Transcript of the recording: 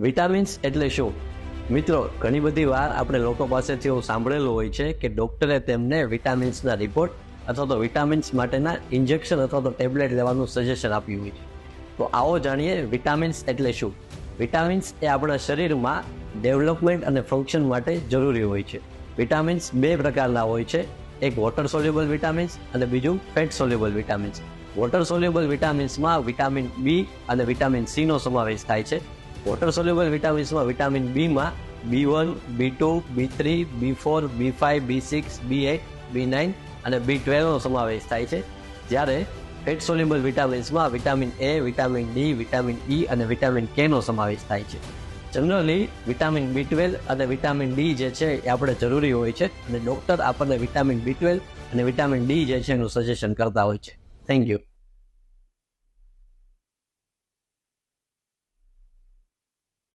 Vitamins એટલે શું? મિત્રો, ઘણી બધી વાર આપણે લોકો પાસેથી એવું સાંભળેલું હોય છે કે ડૉક્ટરે તેમને વિટામિન્સના રિપોર્ટ અથવા તો વિટામિન્સ માટેના ઇન્જેક્શન અથવા તો ટેબ્લેટ લેવાનું સજેશન આપ્યું હોય છે. તો આવો જાણીએ વિટામિન્સ એટલે શું? વિટામિન્સ એ આપણા શરીરમાં ડેવલપમેન્ટ અને ફંક્શન માટે જરૂરી હોય છે. વિટામિન્સ બે પ્રકારના હોય છે. એક વોટર સોલ્યુબલ વિટામિન્સ અને બીજું fat soluble vitamins. Water soluble વિટામિન્સમાં vitamin B અને વિટામિન સીનો સમાવેશ થાય છે. વોટર સોલ્યુબલ વિટામિન્સમાં vitamin બીમાં B one B two B three B four B five B six B eight B nine અને બી ટ્વેલ્વનો સમાવેશ થાય છે. જ્યારે fat soluble વિટામિન્સમાં vitamin A vitamin D vitamin E અને વિટામિન કેનો સમાવેશ થાય છે. જનરલી વિટામિન બી ટ્વેલ્વ અને વિટામિન ડી જે છે એ આપણે જરૂરી હોય છે અને ડૉક્ટર આપણને વિટામિન બી ટ્વેલ્વ અને વિટામિન ડી જે છે એનું સજેશન કરતા હોય છે. Thank you